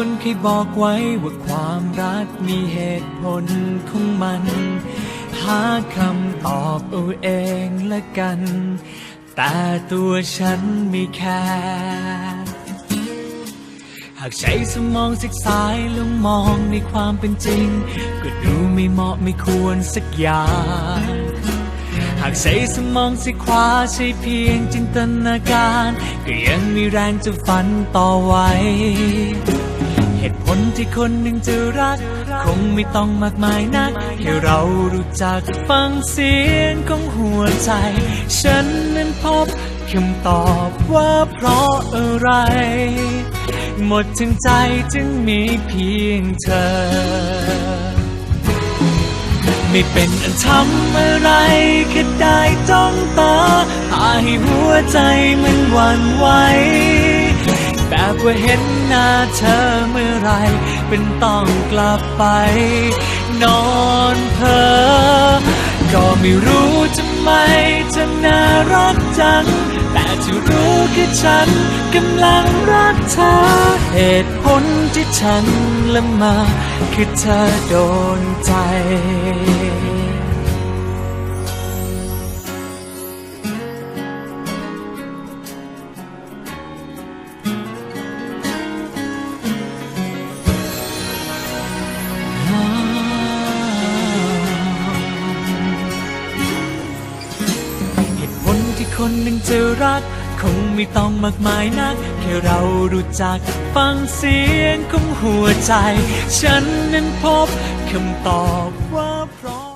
คนเคยบอกไว้ว่าความรักมีเหตุผลของมัน หาคำตอบเอาเองละกัน แต่ตัวฉันไม่แค่หากใช้สมองศึกษาแล้วมองในความเป็นจริง ก็ดูไม่เหมาะไม่ควรสักอย่างหากใช้สมองสิขวาใช้เพียงจินตนาการ ก็ยังมีแรงจะฝันต่อไว้ เหตุผลที่คนหนึ่งจะรัก คงไม่ต้องมากมายนักแค่เรารู้จักฟังเสียงของหัวใจ ฉันนั้นพบคำตอบว่าเพราะอะไร หมดทั้งใจจึงมีเพียงเธอ ไม่เป็นอันทำอะไรก็ได้จ้องตาตาให้หัวใจมันหวั่นไหว แบบว่าเห็นหน้าเธอเมื่อไร เป็นต้องกลับไป นอนเพ้อก็ไม่รู้ทำไมเธอน่ารักจัง แต่ที่รู้คือฉันกำลังรักเธอ เหตุผลที่ฉันละมา คือเธอโดนใจ คนหนึ่งจะรัก คงไม่ต้องมากมายนัก แค่เรารู้จักฟังเสียงของหัวใจ ฉันนั้นพบคำตอบว่าเพราะ